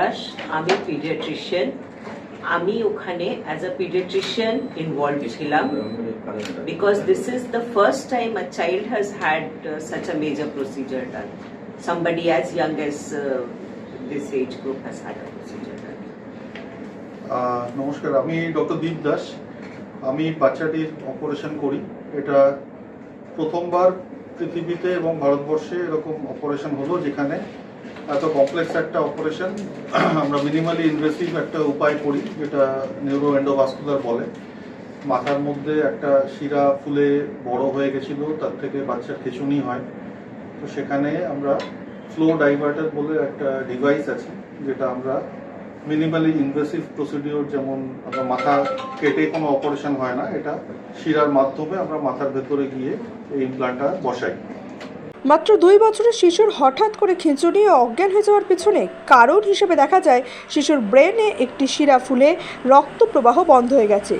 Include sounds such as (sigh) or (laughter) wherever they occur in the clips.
দাস আমি পিডিয়াট্রিশিয়ান আমি ওখানে অ্যাজ আ পিডিয়াট্রিশিয়ান ইনভলভ ছিলাম because this is the first time a child has had uh, such a major procedure. Somebody as young as uh, had a procedure done. Ah, নমস্কার আমি doctor Deep Das আমি বাচ্চাটির operation করি এটা প্রথমবার পৃথিবীতে এবং ভারতবর্ষে এরকম অপারেশন হলো যেখানে এত কমপ্লেক্স একটা অপারেশন (clears throat) আমরা মিনিমালি ইনভেসিভ একটা উপায় করি, যেটা নিউরো এন্ডোভাস্কুলার বলে। মাথার মধ্যে একটা শিরা ফুলে বড় হয়ে গেছিল, তার থেকে বাচ্চার খিঁচুনি হয়। তো সেখানে আমরা ফ্লো ডাইভার্টার বলে একটা ডিভাইস আছে, যেটা আমরা মিনিমালি ইনভেসিভ প্রসিডিওর যেমন আমরা মাথা কেটে কোনো অপারেশন হয় না, এটা শিরার মাধ্যমে আমরা মাথার ভেতরে গিয়ে এই ইমপ্লান্টটা বসাই। মাত্র দুই বছরের শিশুর হঠাৎ করে খিঁচুনি ও অজ্ঞান হয়ে যাওয়ার পিছনে কারণ হিসেবে দেখা যায়, শিশুর ব্রেনে একটি শিরা ফুলে রক্ত প্রবাহ বন্ধ হয়ে গেছে।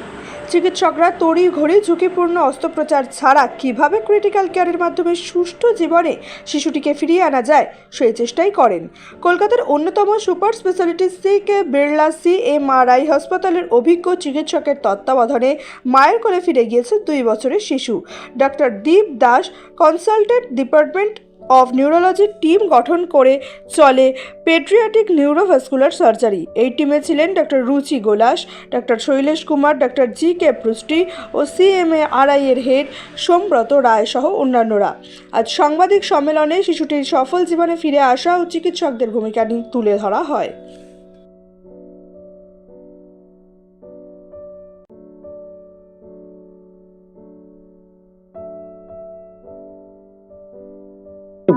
চিকিৎসকরা তড়ি ঘড়ি ঝুঁকিপূর্ণ অস্ত্রোপচার ছাড়া কীভাবে ক্রিটিক্যাল কেয়ারের মাধ্যমে সুষ্ঠু জীবনে শিশুটিকে ফিরিয়ে আনা যায়, সেই চেষ্টাই করেন। কলকাতার অন্যতম super speciality C K Birla C M R I হাসপাতালের অভিজ্ঞ চিকিৎসকের তত্ত্বাবধানে মায়ের কোলে ফিরে গিয়েছে দুই বছরের শিশু। Doctor Deep Das consultant department of নিউরোলজির team গঠন করে চলে পেট্রিয়াটিক নিউরোভাস্কুলার সার্জারি এই টিমে ছিলেন doctor Ruchi Golas doctor Shailesh Kumar doctor G K Prishti ও সিএমএ আরআই এর হেড সোমব্রত রায় সহ অন্যান্যরা। আজ সাংবাদিক সম্মেলনে শিশুটির সফল জীবনে ফিরে আসা ও চিকিৎসকদের ভূমিকা নিয়ে তুলে ধরা হয়।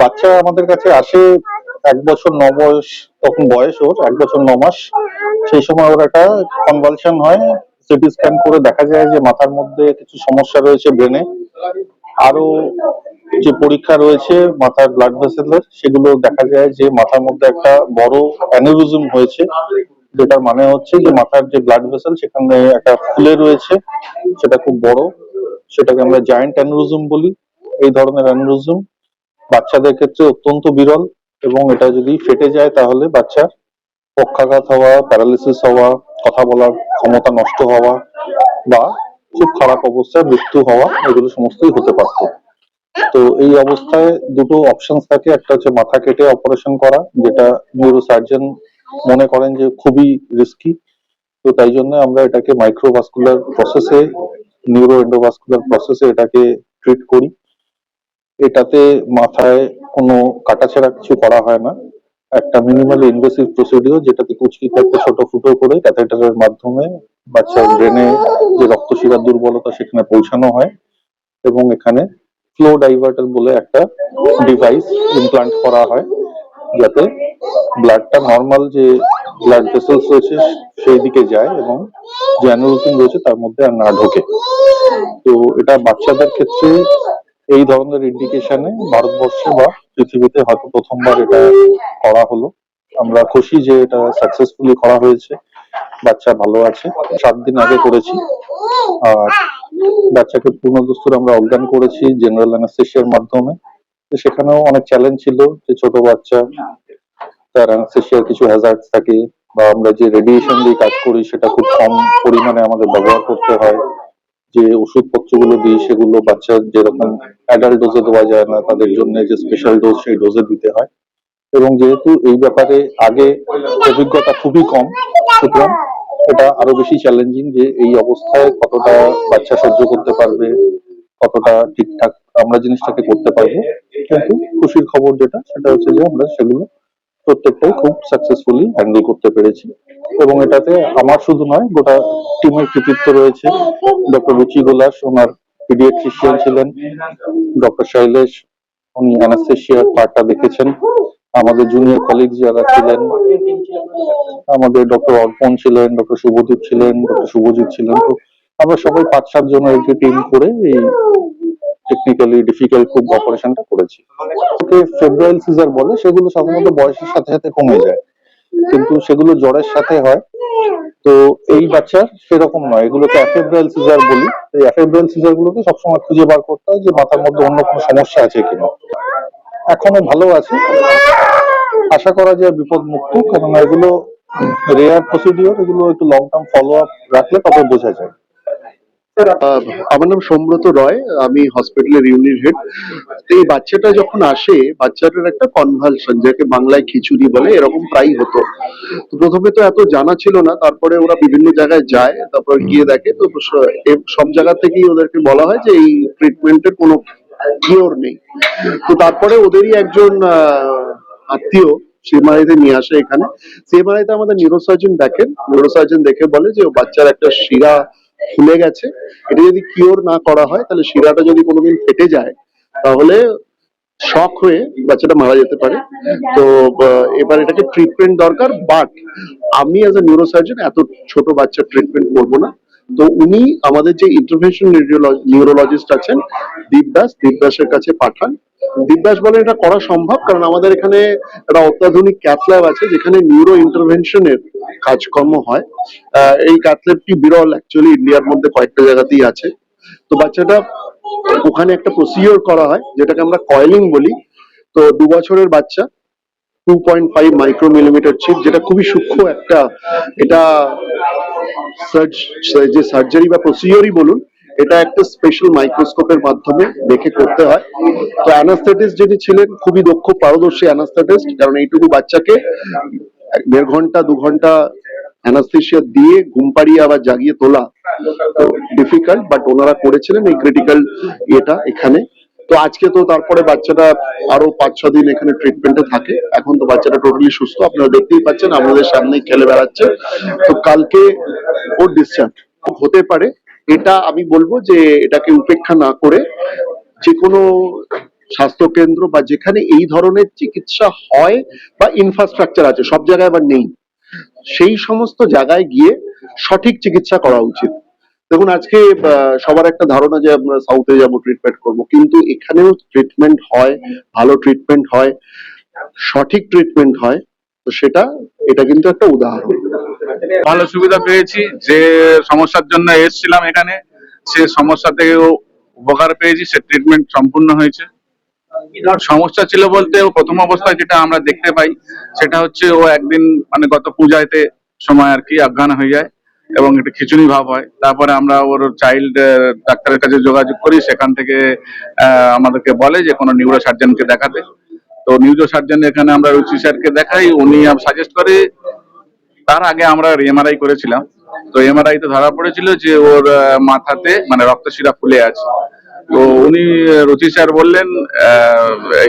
বাচ্চা আমাদের কাছে আসে এক বছর ন বয়স, তখন বয়স ওর, এক বছর ন মাস। সেই সময় ওর একটা কনভালশন হয়। সিটি স্ক্যান করে দেখা যায় যে মাথার মধ্যে কিছু সমস্যা রয়েছে ব্রেনে। আরও যে পরীক্ষা রয়েছে মাথার ব্লাড ভেসেলের সেগুলো দেখা যায় যে মাথার মধ্যে একটা বড় অ্যানিউরিজম হয়েছে। যেটার মানে হচ্ছে যে মাথার যে ব্লাড ভেসেল সেখানে একটা ফুলে রয়েছে। সেটা খুব বড়। সেটাকে আমরা জায়েন্ট অ্যানিউরিজম বলি। এই ধরনের অ্যানিউরিজম বাচ্চাদের ক্ষেত্রে অত্যন্ত বিরল এবং এটা যদি ফেটে যায় তাহলে বাচ্চার পক্ষাঘাত হওয়া প্যারালিসিস হওয়া, কথা বলার ক্ষমতা নষ্ট হওয়া বা খুব খারাপ অবস্থায় মৃত্যু হওয়া, এগুলো সমস্তই হতে পারত। তো এই অবস্থায় দুটো অপশন থাকে। একটা হচ্ছে মাথা কেটে অপারেশন করা, যেটা নিউরোসার্জন মনে করেন যে খুবই রিস্কি তো তাই জন্য আমরা এটাকে মাইক্রোভাস্কুলার প্রসেসে নিউরো এন্ডোভাস্কুলার প্রসেসে এটাকে ট্রিট করি। এটাতে মাথায় কোনো কাটাছেড়া কিছু করা হয় না। একটা মিনিমাল ইনভেসিভ প্রসিডিওর যেটাতে কুচকিতে একটা ছোট ফুটো করে ক্যাথেটারের মাধ্যমে বাচ্চার ব্রেনে যে রক্তশিরার দুর্বলতা সেখানে পৌঁছানো হয় এবং এখানে ফ্লো ডাইভার্টার বলে একটা ডিভাইস ইমপ্লান্ট করা হয়, যাতে ব্লাডটা নর্মাল যে ব্লাড ভেসেলস রয়েছে সেই দিকে যায় এবং যে অ্যানোরিজম রয়েছে তার মধ্যে আর না ঢোকে। তো এটা বাচ্চাদের ক্ষেত্রে এই ধরনের ইন্ডিকেশনে ভারতবর্ষে বা পৃথিবীতে হয়তো প্রথমবার এটা করা হলো। আমরা খুশি যে এটা সাকসেসফুলি করা হয়েছে। বাচ্চা ভালো আছে। সাত দিন আগে করেছি। আর বাচ্চাকে পূর্ণ আমরা অজ্ঞান করেছি জেনারেল অ্যানাস্থেশিয়ার মাধ্যমে। সেখানেও অনেক চ্যালেঞ্জ ছিল যে ছোট বাচ্চা, তার অ্যানাস্থেশিয়ার কিছু হ্যাজার্ড থাকে বা আমরা যে রেডিয়েশন দিয়ে কাজ করি সেটা খুব কম পরিমাণে আমাদের ব্যবহার করতে হয়। যে ওষুধপত্রগুলো দিই সেগুলো বাচ্চা যেরকম অ্যাডাল্ট ডোজে দেওয়া যায় না, তাদের জন্য যে স্পেশাল ডোজ সেই ডোজে দিতে হয়। এবং যেহেতু এই ব্যাপারে আগে অভিজ্ঞতা খুবই কম, সুতরাং এটা আরও বেশি চ্যালেঞ্জিং যে এই অবস্থায় কতটা বাচ্চা সহ্য করতে পারবে, কতটা ঠিকঠাক আমরা জিনিসটাকে করতে পারব। কিন্তু খুশির খবর যেটা, সেটা হচ্ছে যে আমরা সেগুলো প্রত্যেকটাই খুব সাকসেসফুলি হ্যান্ডেল করতে পেরেছি। এবং এটাতে আমার শুধু নয়, গোটা টিমের কৃতিত্ব রয়েছে। ডক্টর রুচি গোলাস, ওনার পিডিয়াট্রিশিয়ান ছিলেন। ডক্টর শৈলেশ, উনি অ্যানাস্থেশিয়ার পার্টটা দেখেছেন। আমাদের জুনিয়র কলিগ যারা ছিলেন, আমাদের ডক্টর অর্পণ ছিলেন ডক্টর শুভদীপ ছিলেন ডক্টর শুভজিৎ ছিলেন। তো আমরা সবাই পাঁচ সাত জনের একটি টিম করে এই টেকনিক্যালি ডিফিকাল্ট খুব অপারেশনটা করেছি। ওকে ফেব্রাইল সিজার বলে, সেগুলো সাধারণত বয়সের সাথে সাথে কমে যায়। কিন্তু সেগুলো জ্বরের সাথে হয়। তো এই বাচ্চার সেরকম নয়। এগুলোকে অ্যাফেব্রাইল সিজার বলি। এই অ্যাফেব্রাইল সিজার গুলোকে সবসময় খুঁজে বার করতে হয় যে মাথার মধ্যে অন্য কোনো সমস্যা আছে কিনা। এখনও ভালো আছে। আশা করা যায় বিপদ মুক্ত কেননা এগুলো রেয়ার প্রসিডিওর এগুলো একটু লং টার্ম ফলো আপ রাখলে তবে বোঝা যায়। আমার নাম সম্ব্রত রয়, আমি হসপিটালের ইউনিট হেড এই বাচ্চাটা যখন আসে, বাচ্চাটার একটা কনভালশন যাকে বাংলায় খিচুড়ি বলে, এরকম প্রায়ই হতো। তো প্রথমে তো এত জানা ছিল না, তারপরে ওরা বিভিন্ন জায়গায় যায়, তারপর গিয়ে দেখে, তো সব জায়গা থেকেই ওদেরকে বলা হয় যে এই ট্রিটমেন্টের কোনো কিওর নেই। তো তারপরে ওদেরই একজন আত্মীয় সিএমআইতে নিয়ে আসে এখানে। সিএমআইতে আমাদের নিউরোসার্জন দেখেন। নিউরোসার্জন দেখে বলে যে বাচ্চার একটা শিরা ফুলে গেছে। এটা যদি কিওর না করা হয়, তাহলে শিরাটা যদি কোনোদিন ফেটে যায়, তাহলে শক হয়ে বাচ্চাটা মারা যেতে পারে। তো এবার এটাকে ট্রিটমেন্ট দরকার বাট আমি অ্যাজ এ নিউরোসার্জন এত ছোট বাচ্চার ট্রিটমেন্ট করব না। তো উনি আমাদের যে ইন্টারভেনশন নিউরোলজিস্ট আছেন, দীপদাস, দীপদাসের কাছে পাঠান। দীপদাস বলেন, এটা করা সম্ভব, কারণ আমাদের এখানে একটা অত্যাধুনিক ক্যাথল্যাব আছে, যেখানে নিউরো ইন্টারভেনশনের কাজকর্ম হয়। এই ক্যাথল্যাবটি বিরল অ্যাকচুয়ালি ইন্ডিয়ার মধ্যে কয়েকটা জায়গাতেই আছে। তো বাচ্চাটা ওখানে একটা প্রসিডিওর করা হয়, যেটাকে আমরা কয়েলিং বলি। তো দু বছরের বাচ্চা two point five micro millimetre chip যেটা খুবই সূক্ষ্ম একটা, এটা যে সার্জারি বা প্রসিডিওরই বলুন, এটা একটা স্পেশাল মাইক্রোস্কোপের মাধ্যমে দেখে করতে হয়। তো অ্যানাস্থেটিস্ট যিনি ছিলেন, খুবই দক্ষ, পারদর্শী অ্যানাস্থেটিস্ট কারণ এইটুকু বাচ্চাকে দেড় ঘণ্টা, দু ঘণ্টা অ্যানাস্থেশিয়া দিয়ে ঘুম পাড়িয়ে আবার জাগিয়ে তোলা ডিফিকাল্ট বাট ওনারা করেছিলেন এই ক্রিটিক্যাল এটা এখানে। তো আজকে তো তারপরে বাচ্চাটা আরও পাঁচ, ছ দিন এখানে ট্রিটমেন্টে থাকে। এখন তো বাচ্চাটা টোটালি সুস্থ, আপনারা দেখতেই পাচ্ছেন, আমাদের সামনেই খেলে বেড়াচ্ছে। তো কালকে ওর ডিসচার্জ হতে পারে। এটা আমি বলব যে এটাকে উপেক্ষা না করে যে কোনো স্বাস্থ্য কেন্দ্র বা যেখানে এই ধরনের চিকিৎসা হয় বা ইনফ্রাস্ট্রাকচার আছে, সব জায়গায় আবার নেই। সেই সমস্ত জায়গায় গিয়ে সঠিক চিকিৎসা করা উচিত। দেখুন, আজকে সবার একটা ধারণা যে আমরা সাউথে যাব ট্রিটমেন্ট করব, কিন্তু এখানেও ট্রিটমেন্ট হয়, ভালো ট্রিটমেন্ট হয়, সঠিক ট্রিটমেন্ট হয়, তো সেটা, এটা কিন্তু একটা উদাহরণ। ভালো সুবিধা পেয়েছি, যে সমস্যার জন্য এসেছিলাম এখানে, সে সমস্যা থেকেও উপকার পেয়েছি, সে ট্রিটমেন্ট সম্পূর্ণ হয়েছে। সমস্যা ছিল বলতে প্রথম অবস্থায় যেটা আমরা দেখতে পাই, সেটা হচ্ছে ও একদিন মানে গত পূজাতে সময় আর কি অজ্ঞান হয়ে যায় এবং একটা খিচুড়ি ভাব হয়। তারপরে আমরা ওর চাইল্ড ডাক্তারের কাছে যোগাযোগ করি, সেখান থেকে আমাদেরকে বলে যে কোনো নিউরো সার্জনকে দেখাতে। তো নিউরো সার্জন এখানে আমরা রুচি স্যারকে দেখাই, উনি সাজেস্ট করে, তার আগে আমরা এমআরআই করেছিলাম। তো এমআরআই তে ধরা পড়েছিল যে ওর মাথাতে মানে রক্তশিরা ফুলে আছে। তো উনি রুচি স্যার বললেন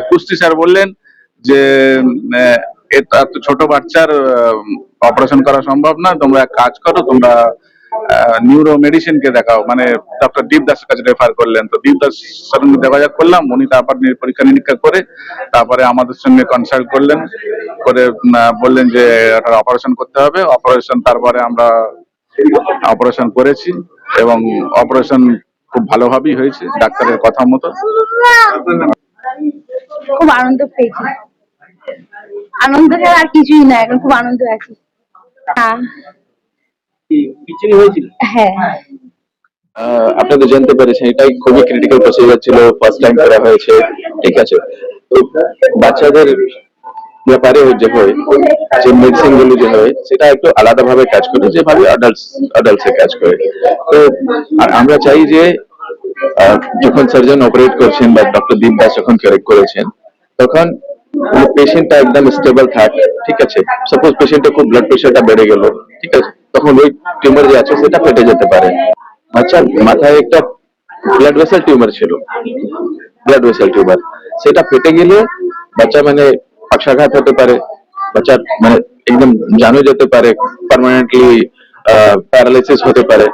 কুস্তি স্যার বললেন যে এটা ছোট বাচ্চার অপারেশন করা সম্ভব না, তোমরা এক কাজ করো, তোমরা নিউরো মেডিসিন কে দেখাও। মানে ডক্টর দীপ দাসের কাছে রেফার করলেন। তো দীপ দাস সঙ্গে যোগাযোগ করলাম, উনি তারপর পরীক্ষা নিরীক্ষা করে, তারপরে আমাদের সঙ্গে কনসাল্ট করলেন, করে বললেন যে অপারেশন করতে হবে। অপারেশন তারপরে আমরা অপারেশন করেছি এবং অপারেশন খুব ভালোভাবেই হয়েছে ডাক্তারের কথা মতো। খুব আনন্দ পেয়েছি। আনন্দ ছাড়া আর কিছুই না এখন খুব আনন্দ আছি। হ্যাঁ। হ্যাঁ। আহ, আপনারা জানতে পেরেছেন এটাই খুবই ক্রিটিক্যাল প্রসিজার ছিল ফার্স্ট টাইম করা হয়েছে ঠিক আছে। তো বাচ্চাদের ব্যাপারে যে হয় যে মেডিসিনগুলো যে হয় সেটা একটু আলাদা ভাবে কাজ করে যেভাবে অ্যাডাল্টস অ্যাডাল্টস কাজ করে। তো আর আমরা চাই যে যখন সার্জন অপারেট করছেন বা ডক্টর দীপ দাস যখন কারেক্ট করেছেন তখন পেশেন্টটা একদম স্টেবল থাক ঠিক আছে? সাপোজ পেশেন্টের খুব ব্লাড প্রেশারটা বেড়ে গেল ঠিক আছে? তখন ওই টিউমার যে আছে সেটা ফেটে যেতে পারে। আচ্ছা মাথায় একটা ব্লাড ভেসেল টিউমার ছিল ব্লাড ভেসেল টিউমার সেটা ফেটে গেলে বাচ্চা মানে পক্ষাঘাত হতে পারে বাচ্চার মানে একদম জানো যেতে পারে পার্মানেন্টলি প্যারালাইসিস হতে পারে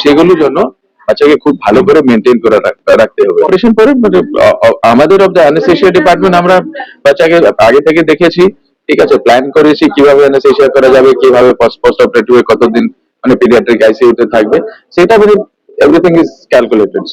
সেগুলোর জন্য বাচ্চাকে খুব ভালো করে মেনটেন করে রাখতে হবে। অপারেশন পরে মানে, আমাদের অফ দ্য অ্যানেসেশিয়া ডিপার্টমেন্ট আমরা বাচ্চাকে আগে থেকে দেখেছি ঠিক আছে প্ল্যান করেছি কীভাবে অ্যানেসেশিয়া করা যাবে কীভাবে পোস্ট অপারেটিভ কতদিন মানে পিডিয়াট্রিক আইসিইউতে থাকবে সেটা মানে এভরিথিং ইজ ক্যালকুলেটেড